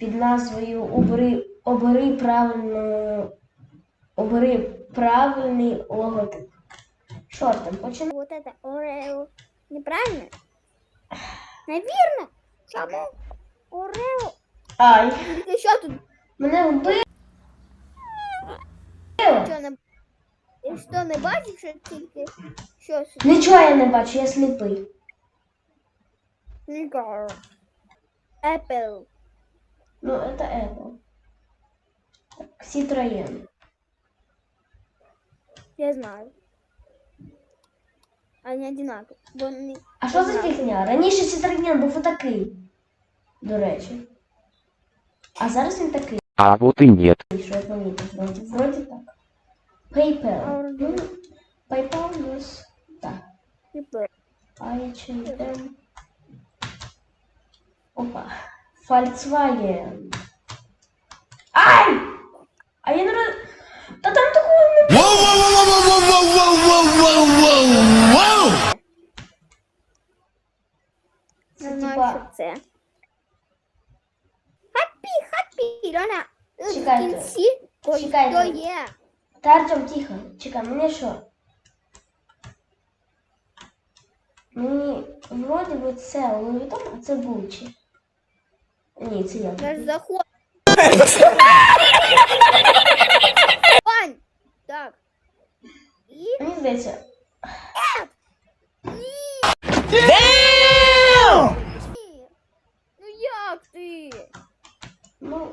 назвою Обери, обери правильну. Обери правильний логотип. Шортом починаємо. Вот это Орео. Неправильно? Наверное. Чому? Орео. Ай, Тільки що тут? мене вбили. Що не... Що не бачиш, що тільки щось? Нічого я не бачу, я сліпий. Нікого. Apple. Ну, это Apple. Так, Citroën. Я знаю. Они одинакові. Вони... А що за фігня? Раніше Citroën був отакий. До речі. А зараз він такий, А вот и нет. що я помітив. Вроді, вроді так. PayPal. Ну, PayPal у нас так. Apple. H&M. Опа. Volkswagen. Ай! А я не роз... Та там такого не... Whoa, whoa, whoa, whoa, whoa, whoa, whoa, whoa, whoa, whoa! Це Не знаю, типа... що це. Хаппі, хаппі, Льоня. В Чекайте. кінці Чекайте. кое є. Та Артем, тихо. Чекай, мені що? Мені вроді би це Луїтон, а це Гуччі. Ні, це я. Наш заход. Вань! Так. І Мені здається, ні. Ну як ти? ну,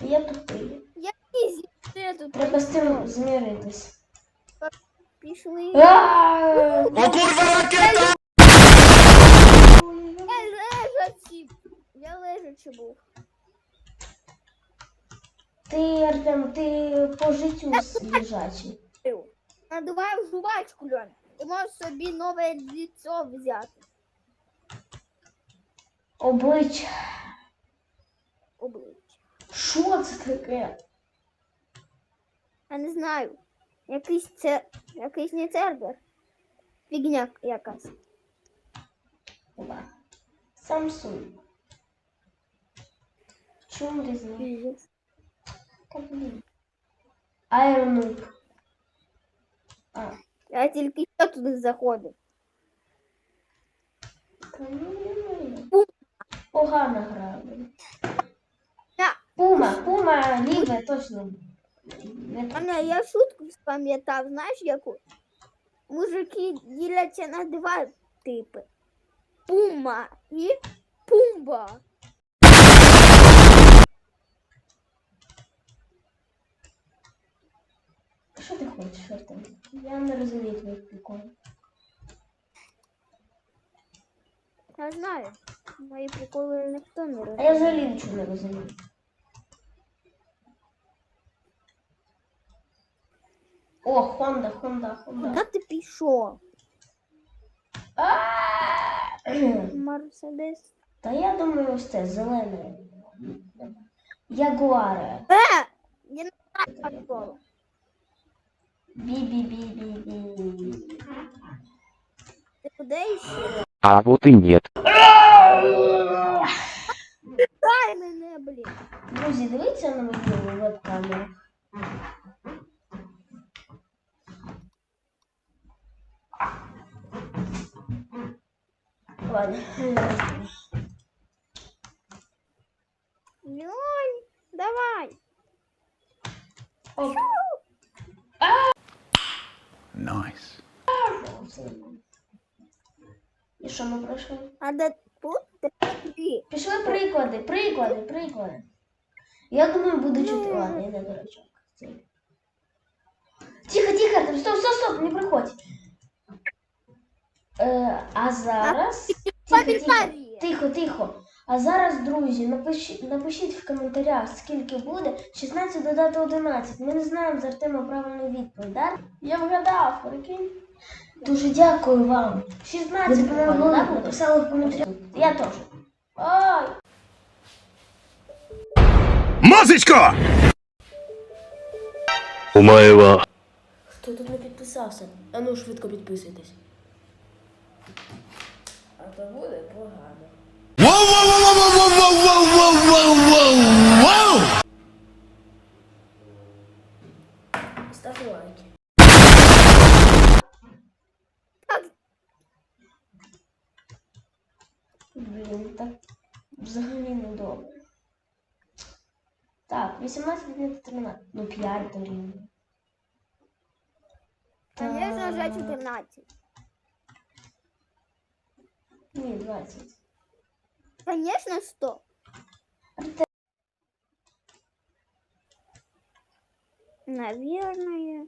я тупий. Я ізі. Ти тут Треба з цим зміритись. пішли. А! ¡Oh, curva Ти, Артем, ти по життю лежачий. Надуваю жувачку, Льон. Ти можеш собі нове лицо взяти. Обличчя. Обличчя. Що це таке? Я не знаю. Якийсь це. Якийсь не сервер. Фігня якась. В чому різниця? Та блін. А, Я тільки що туди заходив. та ну не Пума. Пума, пума, ліве, точно. Аня, я шутку спам'ятав, знаєш яку? Мужики діляться на два типи. Пума і пумба. Що ти хочеш, Артем? Я не розумію твоїх приколів. Я знаю. Мої приколи ніхто не А я розуміє. взагалі нічого не розумію. О, Хонда, Хонда, Хонда. Куди ти пішов? Мерседес. Та я думаю, ось це зелене. Ягуаре. Е! Я не знаю. Бі-бі-бі-бі-бі. Ти куди йшов? А вот и нет. Дай мене, блін. Друзі, дивіться на мою веб-камеру. Ладно. Що ми пройшли? А де тут ти? Пішли приклади, приклади, приклади. Я думаю, буде чути. Ладно, я не дурачок. Тихо, тихо, Артем, стоп, стоп, стоп, не приходь. Е, а зараз. Тихо, тихо, тихо, тихо. А зараз, друзі, напишіть, напишіть в коментарях, скільки буде 16 додати 11. Ми не знаємо з Артема правильну відповідь, так? Я вгадав, прикинь. Дуже дякую вам. 16 по-моєму, да, написали в коментарях. Я теж. Ой! Мазечко! Умаєва. Хто тут не підписався? А ну швидко підписуйтесь. А то буде погано. Вау-вау-вау-вау-вау-вау-вау-вау-вау! Ставте лайки. Блін, так взагалі не добре. Так, 18 відняти 13. Ну, 5 дорівнює. Звісно, вже Так. 14. Ні, 20. Звісно, 100. Наверное.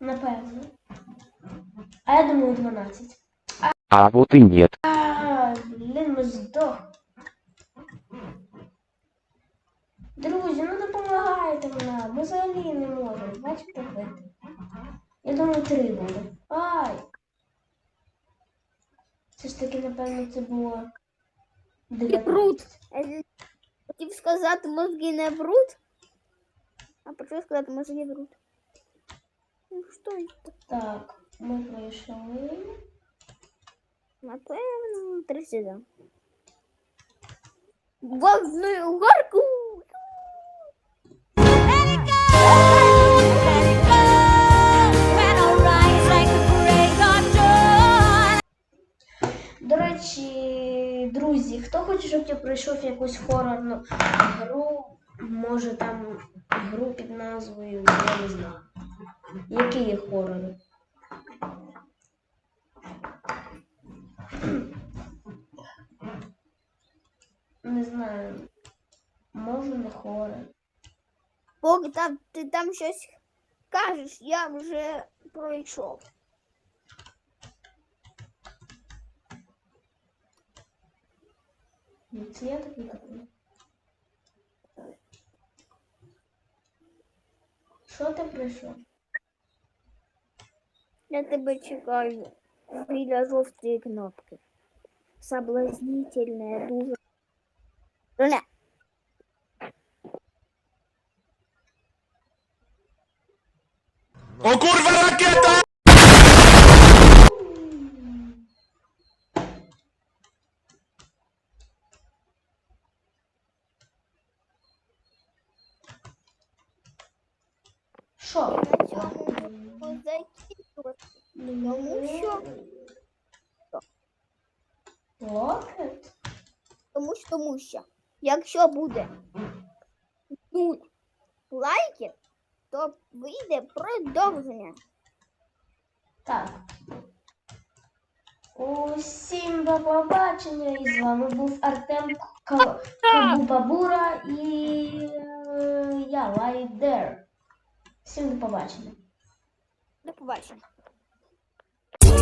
Напевно. А я думаю 12. А вот и нет. Здох. Друзі, ну допомагайте нам. Ми взагалі не можемо. Бачите, бити. Я думаю, три буде. Ай! Все ж таки, напевно, це було. І 19. брут. Я Хотів сказати, мозги не врут. А почав сказати, мозги врут. Ну, що це? Так, ми пройшли. Напевно, три сезон. Вогною горку! До речі, друзі, хто хоче, щоб я пройшов якусь хорорну гру, може там гру під назвою, я не знаю. Які є хорори? Не знаю. Може не. Поки там, ти там щось кажеш, я вже пройшов. Це я такий такий. Що ти пройшов? Я тебе чекаю біля жовтої кнопки. Соблазнительная дуже. Руля. О, курва ракета! Тому що, Локет? тому що, тому що, якщо буде нуль лайків, то вийде продовження. Так. Усім до побачення. І з вами був Артем Ка- Кабубабура і е, я Лайдер. Всім до побачення. До побачення.